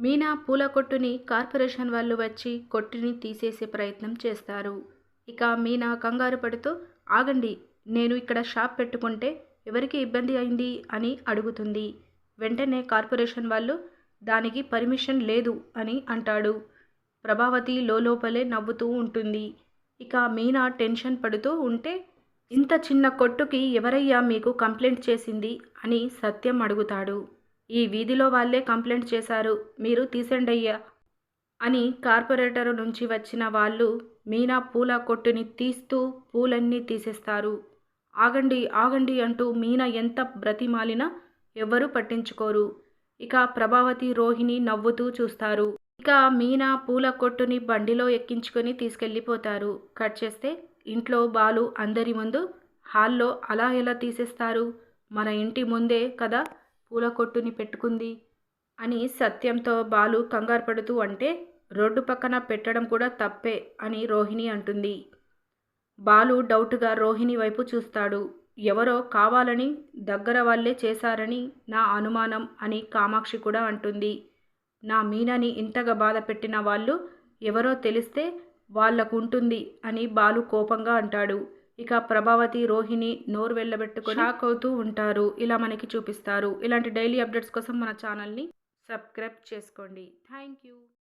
మీనా పూల కొట్టుని కార్పొరేషన్ వాళ్ళు వచ్చి కొట్టుని తీసేసే ప్రయత్నం చేస్తారు. ఇక మీనా కంగారు పడుతూ ఆగండి నేను ఇక్కడ షాప్ పెట్టుకుంటే ఎవరికి ఇబ్బంది అయింది? అని అడుగుతుంది. వెంటనే కార్పొరేషన్ వాళ్ళు దానికి పర్మిషన్ లేదు అని అంటాడు. ప్రభావతి లోపలే నవ్వుతూ ఉంటుంది. ఇక మీనా టెన్షన్ పడుతూ ఉంటే ఇంత చిన్న కొట్టుకి ఎవరయ్యా మీకు కంప్లైంట్ చేసింది? అని సత్యం అడుగుతాడు. ఈ వీధిలో వాళ్ళే కంప్లైంట్ చేశారు. మీరు తీసండి అయ్యా అని కార్పొరేటర్ నుంచి వచ్చిన వాళ్ళు మీనా పూల కొట్టుని తీస్తూ పూలన్నీ తీసేస్తారు. ఆగండి ఆగండి అంటూ మీనా ఎంత బ్రతిమాలినా ఎవ్వరూ పట్టించుకోరు. ఇక ప్రభావతి రోహిణి నవ్వుతూ చూస్తారు. ఇక మీనా పూల కొట్టుని బండిలో ఎక్కించుకొని తీసుకెళ్ళిపోతారు. కట్ చేస్తే ఇంట్లో బాలు అందరి ముందు హాల్లో అలా ఎలా తీసేస్తారు? మన ఇంటి ముందే కదా పూల కొట్టుని పెట్టుకుంది అని సత్యంతో బాలు కంగారు పడుతూ అంటే రోడ్డు పక్కన పెట్టడం కూడా తప్పే అని రోహిణి అంటుంది. బాలు డౌట్గా రోహిణి వైపు చూస్తాడు. ఎవరో కావాలని దగ్గర వాళ్ళే చేశారని నా అనుమానం అని కామాక్షి కూడా అంటుంది. నా మీనాని ఇంతగా బాధ పెట్టిన వాళ్ళు ఎవరో తెలిస్తే వాళ్ళకు ఉంటుంది అని బాలు కోపంగా అంటాడు. ఇక ప్రభావతి రోహిణి నోరు వెళ్ళబెట్టుకొని షాక్ అవుతూ ఉంటారు. ఇలా మనకి చూపిస్తారు. ఇలాంటి డైలీ అప్డేట్స్ కోసం మన ఛానల్ని సబ్స్క్రైబ్ చేసుకోండి. Thank you.